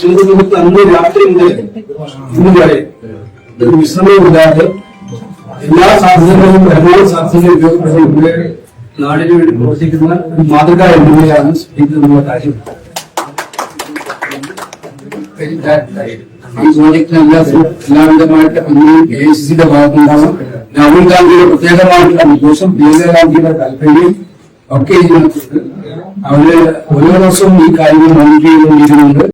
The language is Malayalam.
ചൂട് നിമിത്തം അന്ന് രാത്രി മുതൽ ഇന്ന് വരെ ഒരു വിശ്രമമില്ലാതെ എല്ലാ സാധ്യതകളും പരമാവധി സാധ്യതകളും ഉപയോഗപ്പെടുത്തി നാടിന് വേണ്ടി പ്രവർത്തിക്കുന്ന ഒരു മാതൃക എന്നിവയാണ് സ്പീക്കർ എന്നുള്ള കാര്യം ഈ പ്രോജക്റ്റിന് എല്ലാ എല്ലാവിധമായിട്ട് അന്യം എ ഐ സിയുടെ ഭാഗത്തുണ്ടാവും രാഹുൽ ഗാന്ധിയുടെ പ്രത്യേകമായിട്ടുള്ള ഉദ്ദേശം പ്രിയങ്ക ഗാന്ധിയുടെ താല്പര്യം ഒക്കെ ഇതിനകത്തുണ്ട്. അവർ ഓരോ ദിവസവും ഈ കാര്യങ്ങൾ മോണിറ്റർ ചെയ്തുകൊണ്ടിരിക്കുന്നുണ്ട്.